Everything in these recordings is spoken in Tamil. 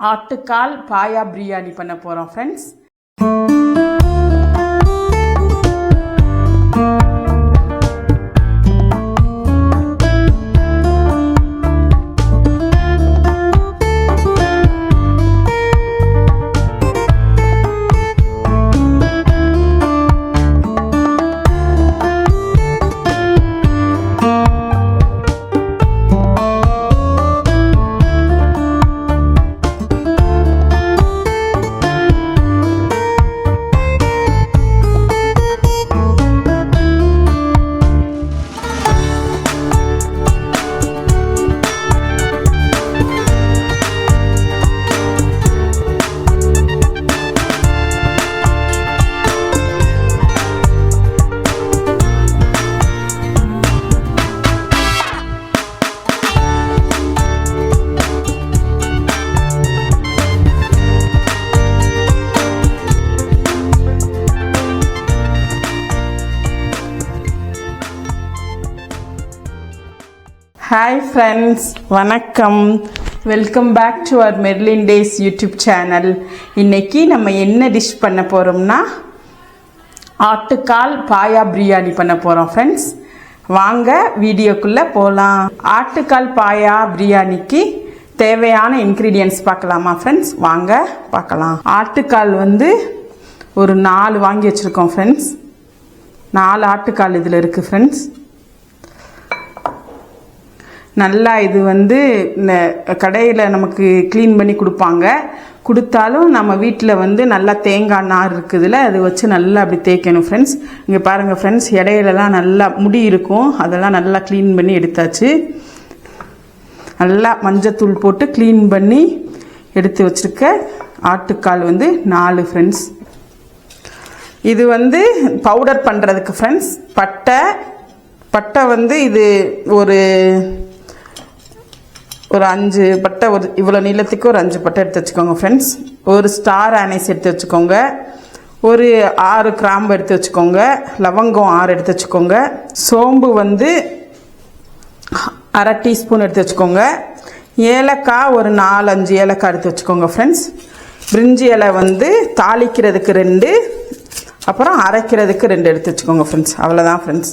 ஆட்டுக்கால் பாயா பிரியாணி பண்ண போகிறோம் ஃப்ரெண்ட்ஸ் ஹாய் ஃப்ரெண்ட்ஸ் வணக்கம். Welcome back to our Merlin days YouTube channel இன்னைக்கு நம்ம என்ன டிஷ் பண்ண போகிறோம்னா ஆட்டுக்கால் பாயா பிரியாணி பண்ண போகிறோம் ஃப்ரெண்ட்ஸ் வாங்க வீடியோக்குள்ளே போகலாம் ஆட்டுக்கால் பாயா பிரியாணிக்கு தேவையான இன்க்ரீடியன்ஸ் பார்க்கலாமா ஃப்ரெண்ட்ஸ் வாங்க பார்க்கலாம். ஆட்டுக்கால் வந்து ஒரு நாலு வாங்கி வச்சுருக்கோம் ஃப்ரெண்ட்ஸ் நாலு ஆட்டுக்கால் இதில் இருக்குது ஃப்ரெண்ட்ஸ் நல்லா இது வந்து இந்த கடையில் நமக்கு க்ளீன் பண்ணி கொடுப்பாங்க. கொடுத்தாலும் நம்ம வீட்டில் வந்து நல்லா தேங்காய் நார் இருக்குதுல அது வச்சு நல்லா அப்படி தேய்க்கணும் ஃப்ரெண்ட்ஸ் இங்கே பாருங்கள் ஃப்ரெண்ட்ஸ் இடையிலலாம் நல்லா முடி இருக்கும். அதெல்லாம் நல்லா க்ளீன் பண்ணி எடுத்தாச்சு. நல்லா மஞ்சத்தூள் போட்டு க்ளீன் பண்ணி எடுத்து வச்சுருக்க ஆட்டுக்கால் வந்து நாலு ஃப்ரெண்ட்ஸ் இது வந்து பவுடர் பண்ணுறதுக்கு ஃப்ரெண்ட்ஸ் பட்டை பட்டை வந்து இது ஒரு ஒரு அஞ்சு பட்டை ஒரு இவ்வளோ நீளத்துக்கு ஒரு அஞ்சு பட்டை எடுத்து வச்சுக்கோங்க ஃப்ரெண்ட்ஸ் ஒரு ஸ்டார் ஆனைஸ் எடுத்து வச்சுக்கோங்க. ஒரு ஆறு கிராம்பு எடுத்து வச்சுக்கோங்க. லவங்கம் ஆறு எடுத்து வச்சுக்கோங்க. சோம்பு வந்து அரை டீஸ்பூன் எடுத்து வச்சுக்கோங்க. ஏலக்காய் ஒரு நாலு அஞ்சு ஏலக்காய் எடுத்து வச்சுக்கோங்க ஃப்ரெண்ட்ஸ் பிரிஞ்சி இலை வந்து தாளிக்கிறதுக்கு ரெண்டு அப்புறம் அரைக்கிறதுக்கு ரெண்டு எடுத்து வச்சுக்கோங்க ஃப்ரெண்ட்ஸ் அவ்வளோதான் ஃப்ரெண்ட்ஸ்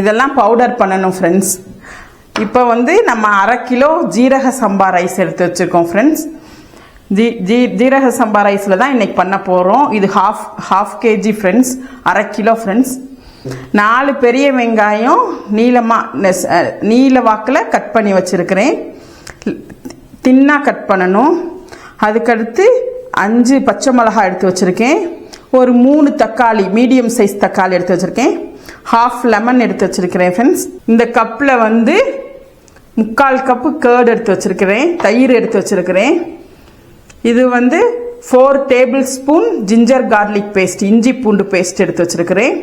இதெல்லாம் பவுடர் பண்ணணும் ஃப்ரெண்ட்ஸ் இப்போ வந்து நம்ம அரை கிலோ ஜீரக சம்பா ரைஸ் எடுத்து வச்சுருக்கோம் ஃப்ரெண்ட்ஸ் ஜீ ஜீ ஜீரக சம்பா ரைஸில் தான் இன்னைக்கு பண்ண போகிறோம் இது ஹாஃப் ஹாஃப் கேஜி ஃப்ரெண்ட்ஸ் அரை கிலோ ஃப்ரெண்ட்ஸ் நாலு பெரிய வெங்காயம் நீளமாக நீல வாக்கில் கட் பண்ணி வச்சுருக்கிறேன். தின்னாக கட் பண்ணணும். அதுக்கடுத்து அஞ்சு பச்சை மிளகாய் எடுத்து வச்சுருக்கேன். ஒரு மூணு தக்காளி மீடியம் சைஸ் தக்காளி எடுத்து வச்சுருக்கேன். ஹாஃப் லெமன் எடுத்து வச்சுருக்கிறேன் ஃப்ரெண்ட்ஸ் இந்த கப்பில் வந்து முக்கால் கப்பு கேர்டு எடுத்து வச்சுருக்கிறேன் தயிர் எடுத்து வச்சுருக்கிறேன். இது வந்து four tablespoon ginger garlic paste இஞ்சி பூண்டு பேஸ்ட் எடுத்து வச்சுருக்கிறேன்.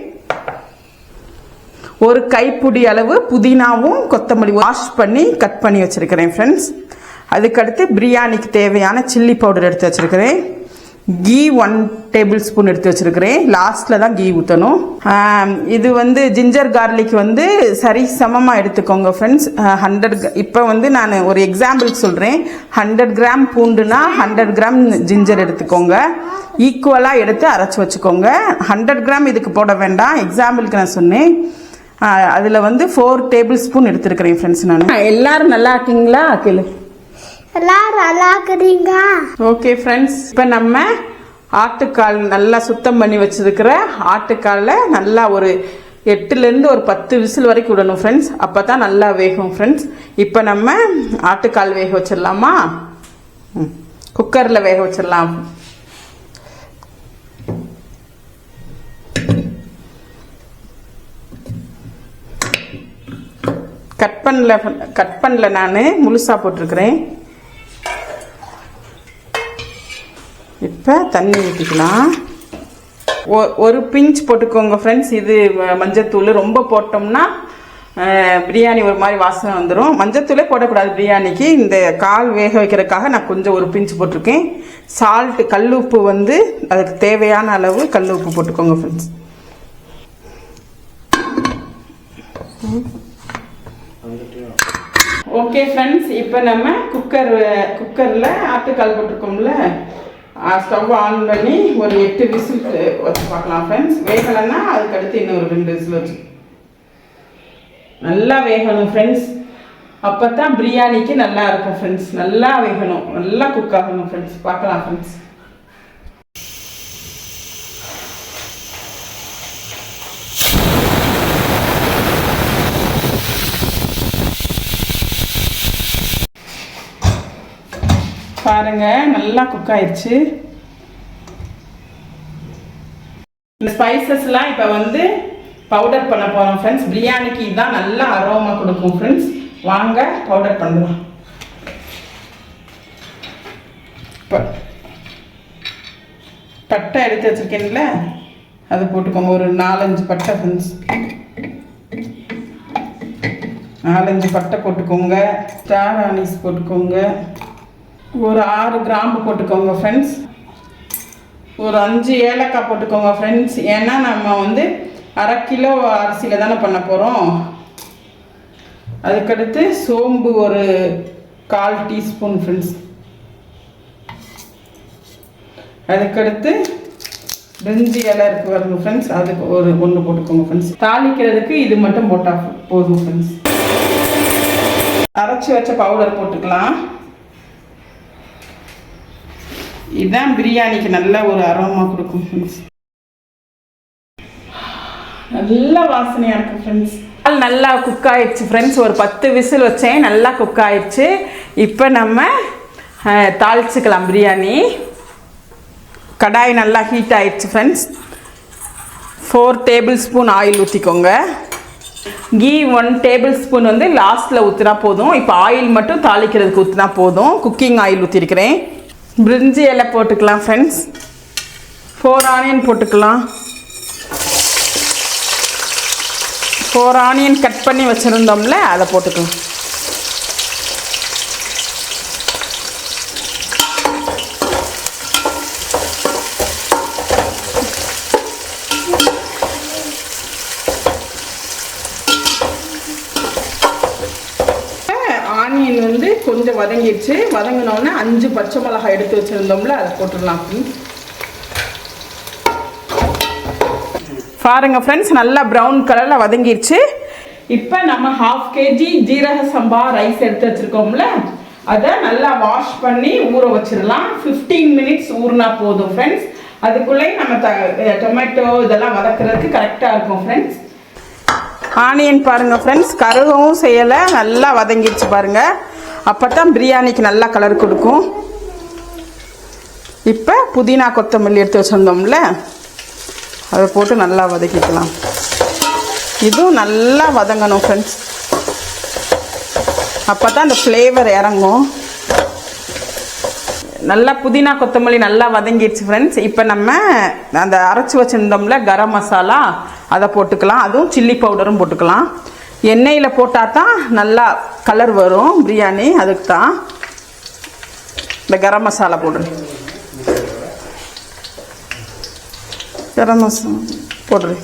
ஒரு கைப்பிடி அளவு புதினாவும் கொத்தமல்லி வாஷ் பண்ணி கட் பண்ணி வச்சுருக்கிறேன் ஃப்ரெண்ட்ஸ் அதுக்கடுத்து பிரியாணிக்கு தேவையான சில்லி பவுடர் எடுத்து வச்சுருக்கிறேன். கீ ஒன் டேபிள் ஸ்பூன் எடுத்து வச்சுருக்கிறேன். லாஸ்ட்டில் தான் கீ ஊற்றணும் இது வந்து ஜிஞ்சர் கார்லிக் வந்து சரி சமமாக எடுத்துக்கோங்க ஃப்ரெண்ட்ஸ் ஹண்ட்ரட் இப்போ வந்து நான் ஒரு எக்ஸாம்பிள் சொல்கிறேன் ஹண்ட்ரட் கிராம் பூண்டுனா ஹண்ட்ரட் கிராம் ஜிஞ்சர் எடுத்துக்கோங்க. ஈக்குவலாக எடுத்து அரைச்சி வச்சுக்கோங்க. ஹண்ட்ரட் கிராம் இதுக்கு போட வேண்டாம். எக்ஸாம்பிளுக்கு நான் சொன்னேன். அதில் வந்து ஃபோர் டேபிள் ஸ்பூன் எடுத்துருக்கிறேன் ஃப்ரெண்ட்ஸ் நான். எல்லோரும் நல்லா இருக்கீங்களா? கேளு. எல்லாரும் நல்லா இருக்கிறீங்க ஓகே ஃப்ரெண்ட்ஸ் இப்போ நம்ம ஆட்டுக்கால் நல்லா சுத்தம் பண்ணி வச்சிருக்கிற ஆட்டுக்காலில் நல்லா ஒரு எட்டுலேருந்து ஒரு பத்து விசில் வரைக்கும் விடணும் ஃப்ரெண்ட்ஸ் அப்போ தான் நல்லா வேகும் ஃப்ரெண்ட்ஸ் இப்போ நம்ம ஆட்டுக்கால் வேக வச்சிடலாமா? குக்கரில் வேக வச்சிடலாம். கட் பண்ணல கட் பண்ணல நான். முழுசாக போட்டிருக்கிறேன். இப்போ தண்ணி ஊற்றிக்கலாம் ஒரு பிஞ்ச் போட்டுக்கோங்க ஃப்ரெண்ட்ஸ் இது மஞ்சத்தூள். ரொம்ப போட்டோம்னா பிரியாணி ஒரு மாதிரி வாசனை வந்துடும் மஞ்சத்தூளே போடக்கூடாது பிரியாணிக்கு. இந்த கால் வேக வைக்கிறதுக்காக நான் கொஞ்சம் ஒரு பிஞ்சு போட்டிருக்கேன். சால்ட்டு கல் உப்பு வந்து அதுக்கு தேவையான அளவு கல் உப்பு போட்டுக்கோங்க ஃப்ரெண்ட்ஸ் ஓகே ஃப்ரெண்ட்ஸ் இப்போ நம்ம குக்கர் குக்கரில் ஆட்டுக்கால் போட்டிருக்கோம்ல. ஸ்டவ் ஆன் பண்ணி ஒரு எட்டு விசில் வச்சு பார்க்கலாம் ஃப்ரெண்ட்ஸ் வேகலைன்னா அதுக்கடுத்து இன்னொரு இன்னும் ஒரு ரெண்டு விசில் வச்சு. நல்லா வேகணும் ஃப்ரெண்ட்ஸ் அப்போ தான் பிரியாணிக்கு நல்லா இருக்கும் ஃப்ரெண்ட்ஸ் நல்லா வேகணும். நல்லா குக் ஆகணும் ஃப்ரெண்ட்ஸ் பார்க்கலாம் ஃப்ரெண்ட்ஸ் பாருங்க நல்லா குக் ஆயிடுச்சு இந்த ஸ்பைசஸ்லாம் இப்போ வந்து பவுடர் பண்ண போகிறோம் ஃப்ரெண்ட்ஸ் பிரியாணிக்கு இதுதான் நல்லா அரோமா கொடுக்கும் ஃப்ரெண்ட்ஸ் வாங்க பவுடர் பண்ணலாம். பட்டை எடுத்து வச்சுருக்கேன்ல அது போட்டுக்கோங்க. ஒரு நாலஞ்சு பட்டை ஃப்ரெண்ட்ஸ் நாலஞ்சு பட்டை போட்டுக்கோங்க. ஸ்டார் ஆனிஸ் போட்டுக்கோங்க. ஒரு ஆறு கிராம்பு போட்டுக்கோங்க ஃப்ரெண்ட்ஸ் ஒரு அஞ்சு ஏலக்காய் போட்டுக்கோங்க ஃப்ரெண்ட்ஸ் ஏன்னா நம்ம வந்து அரை கிலோ அரிசியில் தானே பண்ண போகிறோம் அதுக்கடுத்து சோம்பு ஒரு கால் டீஸ்பூன் ஃப்ரெண்ட்ஸ் அதுக்கடுத்து பிரிஞ்சி இலை இருக்கு பாருங்க ஃப்ரெண்ட்ஸ் அதுக்கு ஒரு ஒன்று போட்டுக்கோங்க ஃப்ரெண்ட்ஸ் தாளிக்கிறதுக்கு இது மட்டும் போட்டால் போதும் ஃப்ரெண்ட்ஸ் அரைச்சி வச்ச பவுடர் போட்டுக்கலாம். இதுதான் பிரியாணிக்கு நல்ல ஒரு அரோமா கொடுக்கும் ஃப்ரெண்ட்ஸ் நல்ல வாசனையாக இருக்கும் ஃப்ரெண்ட்ஸ் நல்லா குக் ஆயிடுச்சு ஃப்ரெண்ட்ஸ் ஒரு பத்து விசில் வச்சேன் நல்லா குக் ஆயிடுச்சு. இப்போ நம்ம தாளிச்சுக்கலாம் பிரியாணி. கடாய் நல்லா ஹீட் ஆயிடுச்சு friends four tablespoon oil ஊற்றிக்கோங்க கீ ஒன் டேபிள் ஸ்பூன் வந்து லாஸ்ட்டில் ஊற்றினா போதும். இப்போ ஆயில் மட்டும் தாளிக்கிறதுக்கு ஊற்றினா போதும். குக்கிங் ஆயில் ஊற்றிருக்கிறேன் பிரிஞ்சி இலை போட்டுக்கலாம் ஃப்ரெண்ட்ஸ் ஃபோர் ஆனியன் போட்டுக்கலாம். ஃபோர் ஆனியன் கட் பண்ணி வச்சுருந்தோம்ல அதை போட்டுக்கலாம் ஆனியன் வந்து கொஞ்சம் வதங்கிடுச்சு. வதங்கினோடனே அஞ்சு பச்சை மிளகாய் எடுத்து வச்சுருந்தோம்ல அதை போட்டுடலாம் பாருங்க ஃப்ரெண்ட்ஸ் நல்லா ப்ரௌன் கலரில் வதங்கிடுச்சு இப்போ நம்ம ஹாஃப் கேஜி ஜீரக சம்பா ரைஸ் எடுத்து வச்சுருக்கோம்ல அதை நல்லா வாஷ் பண்ணி ஊற வச்சிடலாம். 15 மினிட்ஸ் ஊறினா போதும் ஃப்ரெண்ட்ஸ் அதுக்குள்ளே நம்ம த டொமேட்டோ இதெல்லாம் வதக்குறதுக்கு கரெக்டாக இருக்கும் ஃப்ரெண்ட்ஸ் ஆனியன் பாருங்க ஃப்ரெண்ட்ஸ் கருகவும் செய்யலை நல்லா வதங்கிடுச்சு பாருங்கள் அப்போ தான் பிரியாணிக்கு நல்லா கலர் கொடுக்கும். இப்போ புதினா கொத்தமல்லி எடுத்து வச்சுருந்தோம்ல அதை போட்டு நல்லா வதக்கிக்கலாம். இதுவும் நல்லா வதங்கணும் ஃப்ரெண்ட்ஸ் அப்போ தான் அந்த ஃப்ளேவர் இறங்கும். நல்லா புதினா கொத்தமல்லி நல்லா வதங்கிடுச்சு ஃப்ரெண்ட்ஸ் இப்போ நம்ம அந்த அரைச்சி வச்சுருந்தோம்ல கரம் மசாலா அதை போட்டுக்கலாம். அதுவும் சில்லி பவுடரும் போட்டுக்கலாம். எண்ணெயில் போட்டால் தான் நல்லா கலர் வரும். பிரியாணி அதுக்கு தான் இந்த கரம் மசாலா போடுறேன் கரம் மசாலா போடுறேன்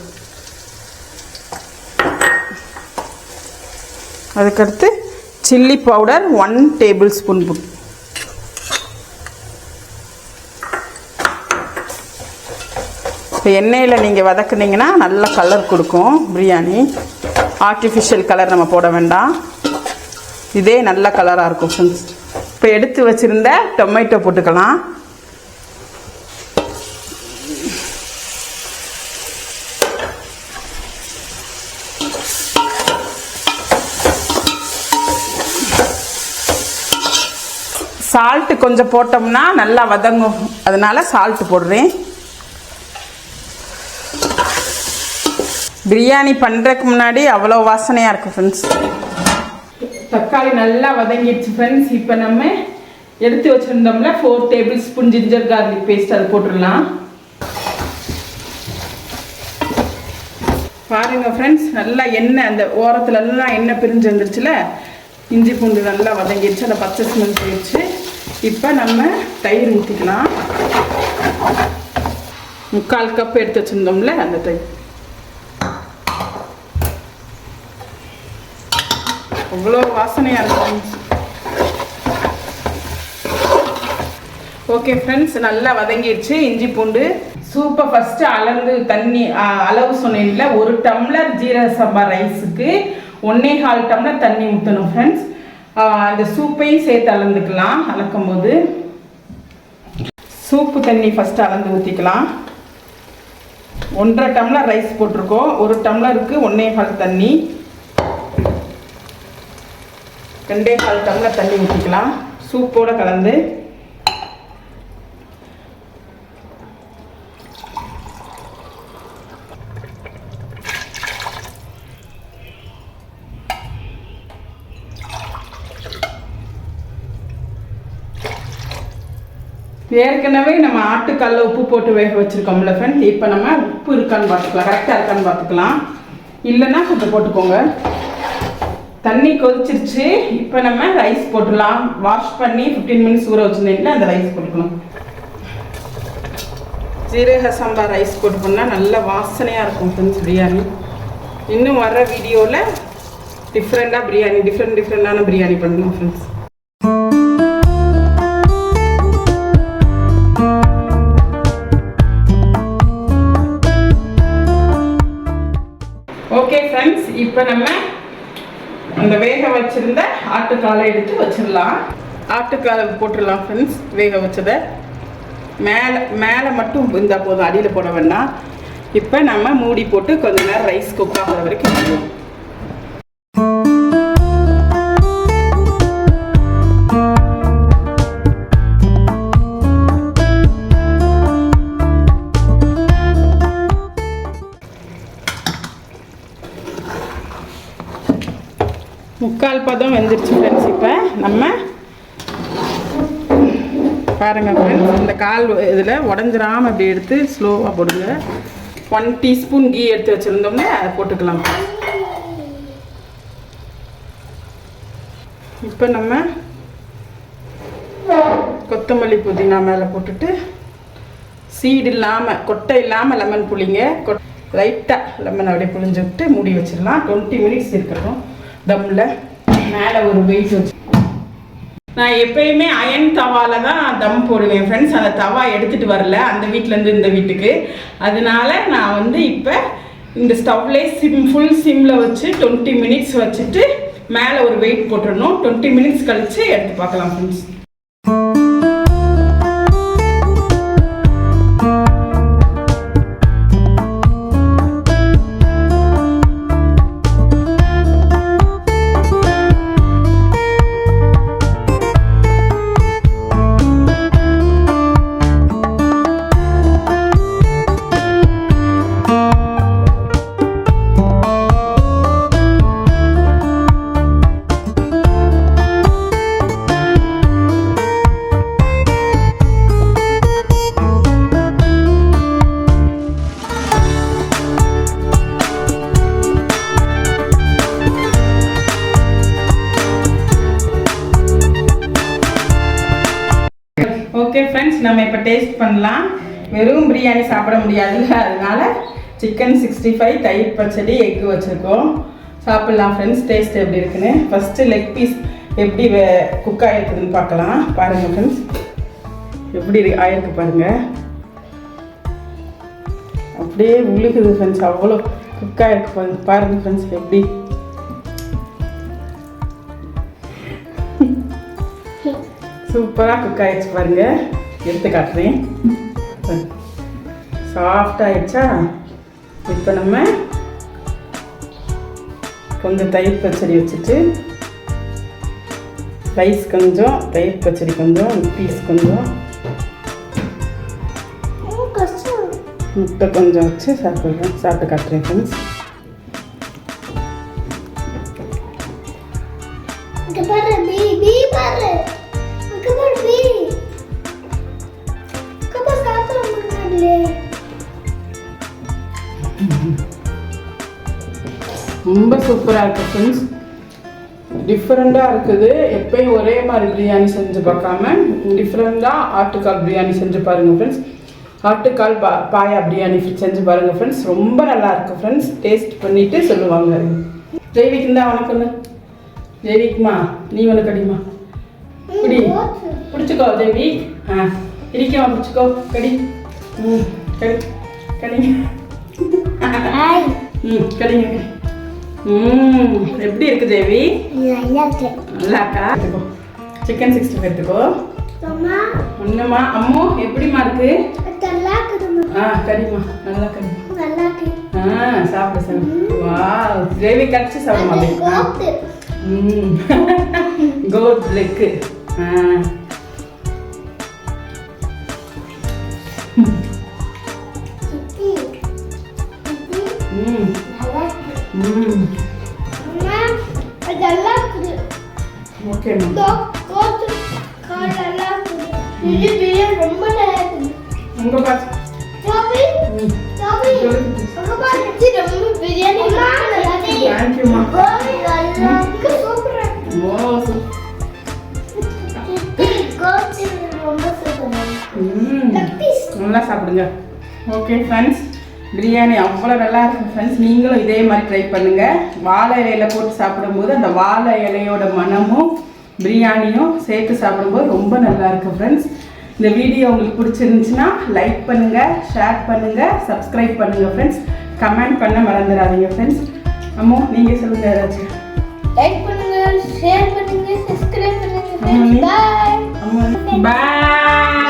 அதுக்கடுத்து chilli powder one tablespoon போட்டு இப்போ எண்ணெயில் நீங்கள் வதக்குனீங்கன்னா நல்ல கலர் கொடுக்கும் பிரியாணி. ஆர்டிஃபிஷியல் கலர் நம்ம போட வேண்டாம். இதே நல்ல கலராக இருக்கும் ஃப்ரெண்ட்ஸ் இப்போ எடுத்து வச்சுருந்த டொமேட்டோ போட்டுக்கலாம். சால்ட்டு கொஞ்சம் போட்டோம்னா நல்லா வதங்கும். அதனால சால்ட்டு போடுறேன். பிரியாணி பண்ணுறதுக்கு முன்னாடி அவ்வளோ வாசனையாக இருக்கும் ஃப்ரெண்ட்ஸ் தக்காளி நல்லா வதங்கிடுச்சு ஃப்ரெண்ட்ஸ் இப்போ நம்ம எடுத்து வச்சுருந்தோம்ல four tablespoon ginger garlic paste அது போட்டுடலாம். பாருங்கள் ஃப்ரெண்ட்ஸ் நல்லா எண்ணெய் அந்த ஓரத்துலலாம் எண்ணெய் பிரிஞ்சு வந்துருச்சுல இஞ்சி பூண்டு நல்லா வதங்கிடுச்சு அந்த பச்சை ஸ்மெல் போயிடுச்சு. இப்போ நம்ம தயிர் ஊற்றிக்கலாம் முக்கால் கப் எடுத்து வச்சுருந்தோம்ல அந்த தயிர். அவ்வளோ வாசனையாக இருக்கும் ஓகே ஃப்ரெண்ட்ஸ் நல்லா வதங்கிடுச்சு. இஞ்சி பூண்டு. சூப்பை ஃபஸ்ட்டு அளந்து தண்ணி அளவு சொன்னேன்ல ஒரு டம்ளர் ஜீரக சம்பா ரைஸுக்கு ஒன்னே கால் டம்ளர் தண்ணி ஊற்றணும் ஃப்ரெண்ட்ஸ் அந்த சூப்பையும் சேர்த்து அளந்துக்கலாம் அளக்கும் போது சூப்பு தண்ணி ஃபஸ்ட்டு அளந்து ஊற்றிக்கலாம் ஒன்றரை டம்ளர் ரைஸ் போட்டிருக்கோம். ஒரு டம்ளருக்கு ஒன்னே கால் தண்ணி. ரெண்டே கால் டம்ளர் தண்ணி ஊற்றிக்கலாம் சூப்போட கலந்து. ஏற்கனவே நம்ம ஆட்டுக்கல்ல உப்பு போட்டு வேக வச்சிருக்கோம்ல ஃப்ரெண்ட் இப்போ நம்ம உப்பு இருக்கான்னு பார்த்துக்கலாம். கரெக்டாக இருக்கான்னு பார்த்துக்கலாம். இல்லைன்னா கொஞ்சம் போட்டுக்கோங்க. தண்ணி கொதிச்சிருச்சு. இப்போ நம்ம ரைஸ் போட்டுடலாம். வாஷ் பண்ணி ஃபிஃப்டீன் மினிட்ஸ் ஊற வச்சுருந்தேன் அந்த ரைஸ் கொடுக்கணும் ஜீரக சம்பா ரைஸ் போட்டு பண்ணால் நல்ல வாசனையாக இருக்கும் ஃப்ரெண்ட்ஸ் பிரியாணி. இன்னும் வர வீடியோவில் டிஃப்ரெண்ட்டாக பிரியாணி டிஃப்ரெண்ட் டிஃப்ரெண்டான பிரியாணி பண்ணலாம் ஃப்ரெண்ட்ஸ் ஓகே ஃப்ரெண்ட்ஸ் இப்போ நம்ம அந்த வேக வச்சிருந்த ஆட்டுக்காலை எடுத்து வச்சிடலாம். ஆட்டுக்காலை போட்டுடலாம் ஃப்ரெண்ட்ஸ் வேக வச்சதை. மேலே மேலே மட்டும் இருந்தால் போதும் அடியில் போட வேண்டாம். இப்போ நம்ம மூடி போட்டு கொஞ்ச நேரம் ரைஸ் குக் ஆகிற வரைக்கும் முக்கால் பதம் வெந்துருச்சு ஃப்ரெண்ட்ஸ் இப்போ. நம்ம பாருங்கள் ஃப்ரெண்ட்ஸ் இந்த கால் இதில் உடஞ்சிராமல் அப்படி எடுத்து ஸ்லோவாக போடுங்க. ஒன் டீஸ்பூன் கீ எடுத்து வச்சுருந்தோம்னா அதை போட்டுக்கலாம். இப்போ நம்ம கொத்தமல்லி புதினா மேலே போட்டுட்டு சீடு இல்லாமல் கொட்டை இல்லாமல் லெமன் புளிங்க கொட் லைட்டாக லெமன் அப்படியே புளிஞ்சு விட்டு மூடி வச்சிடலாம். டுவெண்ட்டி மினிட்ஸ் இருக்கட்டும். தம்மில் மேலே ஒரு வெயிட் வச்சு. நான் எப்பயுமே அயன் தவால தான் தம் போடுவேன் ஃப்ரெண்ட்ஸ் அந்த தவா எடுத்துட்டு வரல அந்த வீட்டிலேருந்து இந்த வீட்டுக்கு. அதனால நான் வந்து இப்போ இந்த ஸ்டவ்லே சிம் ஃபுல் சிம்மில் வச்சு டுவெண்ட்டி மினிட்ஸ் வச்சுட்டு மேலே ஒரு வெயிட் போட்டுடணும் டுவெண்ட்டி மினிட்ஸ் கழித்து எடுத்து பார்க்கலாம் ஃப்ரெண்ட்ஸ் டேஸ்ட் பண்ணலாம். வெறும் பிரியாணி சாப்பிட முடியாதுல்ல. அதனால சிக்கன் சிக்ஸ்டி ஃபைவ் தயிர் பச்சடி எக்கு வச்சுருக்கோம். சாப்பிட்லாம் ஃப்ரெண்ட்ஸ் டேஸ்ட் எப்படி இருக்குன்னு? ஃபஸ்ட்டு லெக் பீஸ் எப்படி வே குக் ஆகிருக்குதுன்னு பார்க்கலாம். பாருங்கள் ஃப்ரெண்ட்ஸ் எப்படி ஆயிருக்கு பாருங்கள் அப்படியே உழுகுது ஃப்ரெண்ட்ஸ் அவ்வளோ குக் ஆகிருக்கு பாருங்க. பாருங்கள் ஃப்ரெண்ட்ஸ் எப்படி. சூப்பராக குக் ஆயிடுச்சு பாருங்க. எடுத்து காட்டுறேன் சாஃப்ட் ஆயிடுச்சா? இப்போ நம்ம கொஞ்சம் தயிர் பச்சடி வச்சுட்டு ரைஸ் கொஞ்சம் தயிர் பச்சடி கொஞ்சம் பீஸ் கொஞ்சம். முட்டை கொஞ்சம் வச்சு சாப்பிட்றேன் சாப்பிட்டு காட்டுறேன் ஃப்ரெண்ட்ஸ் ரொம்ப சூப்பராக இருக்குது ஃப்ரெண்ட்ஸ் டிஃப்ரெண்ட்டாக இருக்குது. எப்பயும் ஒரே மாதிரி பிரியாணி செஞ்சு பார்க்காம டிஃப்ரெண்ட்டாக ஆட்டுக்கால் பிரியாணி செஞ்சு பாருங்கள் ஃப்ரெண்ட்ஸ் ஆட்டுக்கால் பா பாயா பிரியாணி செஞ்சு பாருங்கள் ஃப்ரெண்ட்ஸ் ரொம்ப நல்லா இருக்குது ஃப்ரெண்ட்ஸ் டேஸ்ட் பண்ணிவிட்டு சொல்லுவாங்க. ஜெய்விக்கு தான் வணக்கம் தேவிக்குமா நீ உனக்கு அடிமா. குடி. பிடிச்சிக்கோ தேவி ஆ இடிக்கமா பிடிச்சிக்கோ. கடி. ம் கடி. கடிங்க ம் கடிங்க கடி. ம் எப்படி இருக்கு தேவி நல்லா இருக்கு. சிக்கன் சிக்ஸ்டி ஃபைவ் எடுத்துக்கோ. அம்மா. ஒன்றுமா அம்மோ எப்படிம்மா இருக்கு? நல்லா ஆ கடிமா நல்லா கடிமா நல்லா இருக்கு. ஆ சாப்பிடு சாப்பிடு. வா கிரேவி கடிச்சு சாப்பிடுமா ம். கோட் லெக்கு ஆ. நல்லா சாப்பிடுங்க ஓகே ஃப்ரெண்ட்ஸ் பிரியாணி அவ்வளோ நல்லா இருக்கும் ஃப்ரெண்ட்ஸ் நீங்களும் இதே மாதிரி ட்ரை பண்ணுங்க. வாழை இலையில போட்டு சாப்பிடும்போது அந்த வாழை இலையோட மணமும் பிரியாணியும் சேர்த்து சாப்பிடும்போது ரொம்ப நல்லா இருக்கும் ஃப்ரெண்ட்ஸ் இந்த வீடியோ உங்களுக்கு பிடிச்சிருந்துச்சுன்னா லைக் பண்ணுங்க ஷேர் பண்ணுங்க சப்ஸ்கிரைப் பண்ணுங்க ஃப்ரெண்ட்ஸ் கமெண்ட் பண்ண மறந்துடாதீங்க ஃப்ரெண்ட்ஸ் அம்மோ நீங்கள் சொல்லுங்க ஏதாச்சும் லைக் பண்ணுங்க ஷேர் பண்ணுங்க சப்ஸ்கிரைப் பண்ணுங்க ஆமா, நீ- பாய் அம்மா பாய்